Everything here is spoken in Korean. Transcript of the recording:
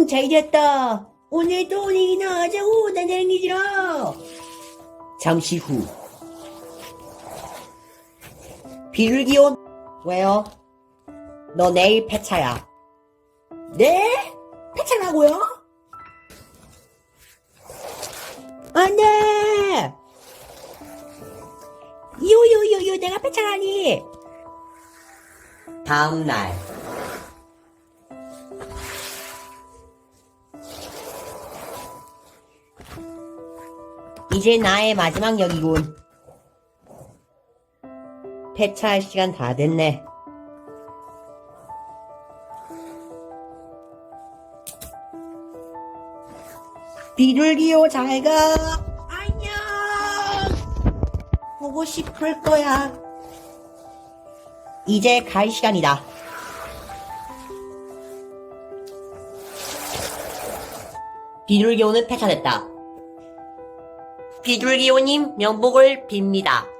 응, 잘 됐다. 오늘도 오늘이나 하자고 난장이지라. 잠시 후. 비둘기온, 왜요? 너 내일 폐차야. 네? 폐차라고요? 안 돼! 요요요요 내가 폐차라니! 다음날. 이제 나의 마지막 역이군. 폐차할 시간 다 됐네. 비둘기요 잘가. 안녕. 보고 싶을 거야. 이제 갈 시간이다. 비둘기호는 폐차됐다. 비둘기호님 명복을 빕니다.